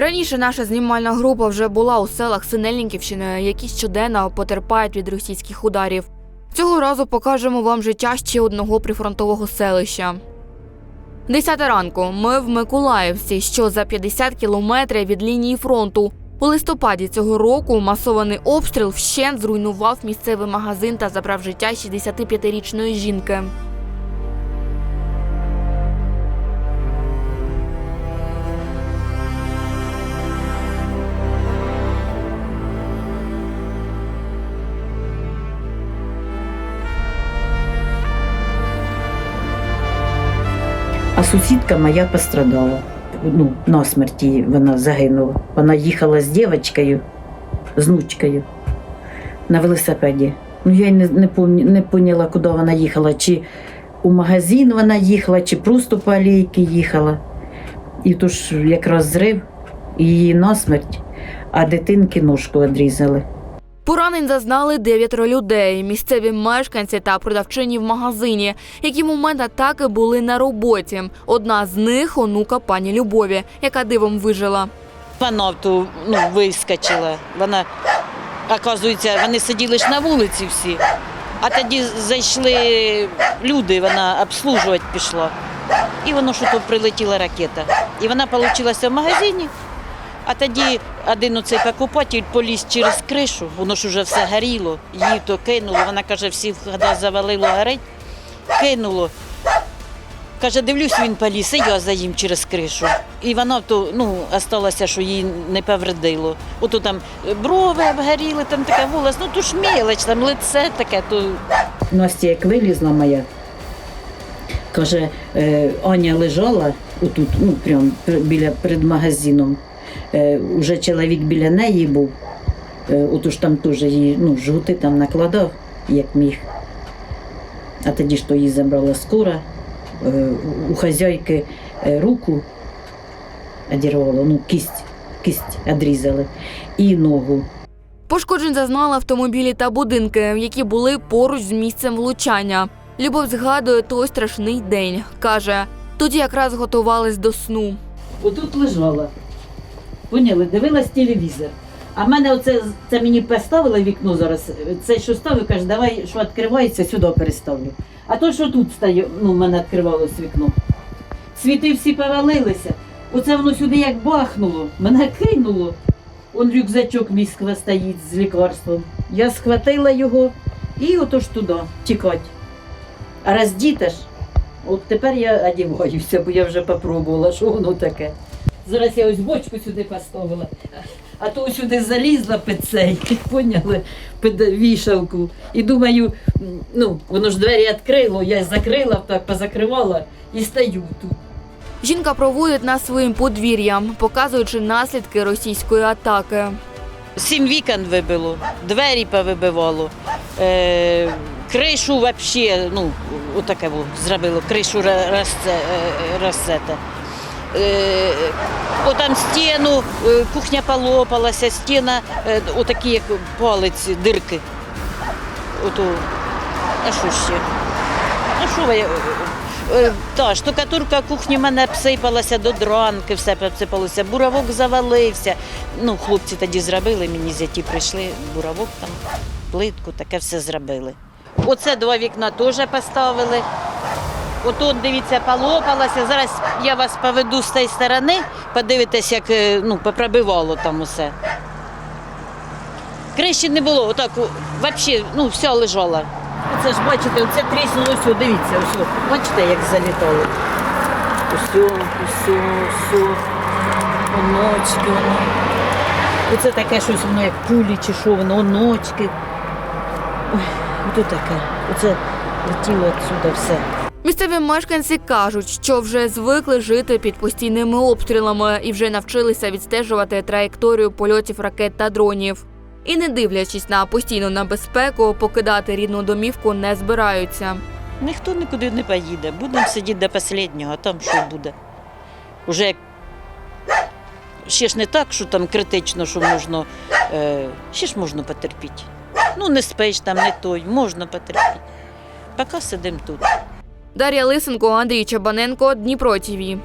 Раніше наша знімальна група вже була у селах Синельниківщини, які щоденно потерпають від російських ударів. Цього разу покажемо вам життя ще одного прифронтового селища. Десята ранку. Ми в Миколаївці, що за 50 кілометрів від лінії фронту. У листопаді цього року масований обстріл вщент зруйнував місцевий магазин та забрав життя 65-річної жінки. А сусідка моя пострадала. Ну, насмерть її вона загинула. Вона їхала з дівчинкою, з внучкою на велосипеді. Ну, я й не, не, не поняла, куди вона їхала. Чи у магазин вона їхала, чи просто по алейки їхала. І то ж якраз зрив, і її насмерть, а дитинки ножку відрізали. Поранень зазнали дев'ятеро людей, місцеві мешканці та продавчині в магазині, які в момент атаки були на роботі. Одна з них онука пані Любові, яка дивом вижила. Вона ту ну, вискочила. Вона, оказується, вони сиділи ж на вулиці всі, а тоді зайшли люди, вона обслужувати пішла. І воно що прилетіла ракета. І вона получилася в магазині, а тоді один оцей покупатель поліз через кришу, воно ж вже все горіло, її то кинуло. Вона каже, всі завалило горить, кинуло. Каже, дивлюсь, він поліз, і я за їм через кришу. І вона то ну, осталося, що їй не повредило. Ото там брови обгоріли, там така волос, ну то ж мелоч, там лице таке, то Настя, як вилізла моя, каже, е, Аня лежала отут, ну прям біля перед магазином. Е, уже чоловік біля неї був. Е, отож там теж її ну, жгути там накладав, як міг. А тоді ж то її забрала скора. Е, у хазяйки е, руку одірвало, ну, кість, кість відрізали і ногу. Пошкоджень зазнали автомобілі та будинки, які були поруч з місцем влучання. Любов згадує той страшний день. каже, тоді якраз готувались до сну. Отут лежала. Поняли, дивилась телевізор. А мене оце це мені поставили вікно зараз. Це що ставив, каже, давай, що відкривається, сюди переставлю. А то, що тут стає, ну, в мене відкривалось вікно. Світи всі повалилися. Оце воно сюди як бахнуло, мене кинуло. Он рюкзачок мій стоїть з лікарством. Я схватила його і отож туди тікать. А роздіта ж, от тепер я одягаюся, бо я вже попробувала, що воно таке. Зараз я ось бочку сюди поставила, а то сюди залізла під цей, поняли, під вішалку. І думаю, ну, воно ж двері відкрило, я закрила, так позакривала і стою тут. Жінка проводить нас своїм подвір'ям, показуючи наслідки російської атаки. сім вікон вибило, двері повибивало, е, кришу взагалі, ну, отаке було, зробило, кришу розце, е, розсете. Е, Отам стіну, е, кухня полопалася, стіна, е, отакі як палець, дирки. Ото, а що ще? А що ви? Та штукатурка кухні в мене обсипалася до дранки, все обсипалося, буравок завалився. Ну, хлопці тоді зробили, мені зяті прийшли, буравок там, плитку, таке все зробили. Оце два вікна теж поставили. Отут, дивіться, полопалося. Зараз я вас поведу з цієї сторони, подивитесь, як е, ну, попробивало там усе. Криші не було, отак взагалі ну, все лежало. Оце ж бачите, оце тріснуло все, дивіться, ось. Бачите, як залітало. Усе, усе, усе. Оночки. Оце таке щось воно як пулі чи що, воно оночки. Ой, ото таке. Оце летіло відсюди все. Місцеві мешканці кажуть, що вже звикли жити під постійними обстрілами і вже навчилися відстежувати траєкторію польотів ракет та дронів. І не дивлячись на постійну небезпеку, покидати рідну домівку не збираються. Ніхто нікуди не поїде. Будемо сидіти до останнього, там що буде. Уже ще ж не так, що там критично, що можна, е, ще ж можна потерпіти. Ну, не спиш там, не той, можна потерпіти. Поки сидимо тут. Дар'я Лисенко, Андрій Чабаненко, Дніпро ТІВІ.